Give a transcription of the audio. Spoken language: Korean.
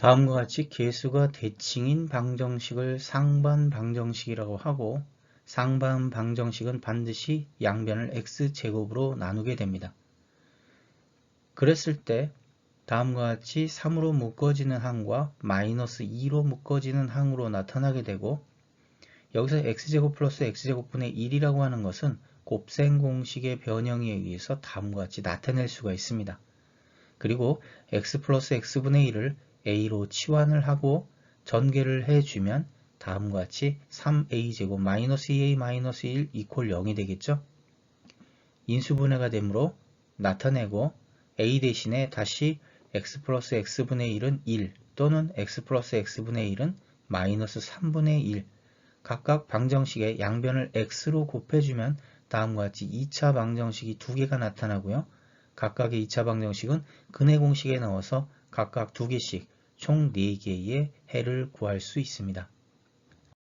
다음과 같이 개수가 대칭인 방정식을 상반 방정식이라고 하고 상반 방정식은 반드시 양변을 x제곱으로 나누게 됩니다. 그랬을 때 다음과 같이 3으로 묶어지는 항과 마이너스 2로 묶어지는 항으로 나타나게 되고 여기서 x제곱 플러스 x제곱분의 1이라고 하는 것은 곱셈 공식의 변형에 의해서 다음과 같이 나타낼 수가 있습니다. 그리고 x 플러스 x분의 1을 a로 치환을 하고 전개를 해주면 다음과 같이 3a제곱 마이너스 2a 마이너스 1 이퀄 0이 되겠죠. 인수분해가 되므로 나타내고 a 대신에 다시 x 플러스 x분의 1은 1 또는 x 플러스 x분의 1은 마이너스 3분의 1 각각 방정식의 양변을 x로 곱해주면 다음과 같이 2차 방정식이 두 개가 나타나고요. 각각의 2차 방정식은 근해 공식에 넣어서 각각 두 개씩 총 4개의 해를 구할 수 있습니다.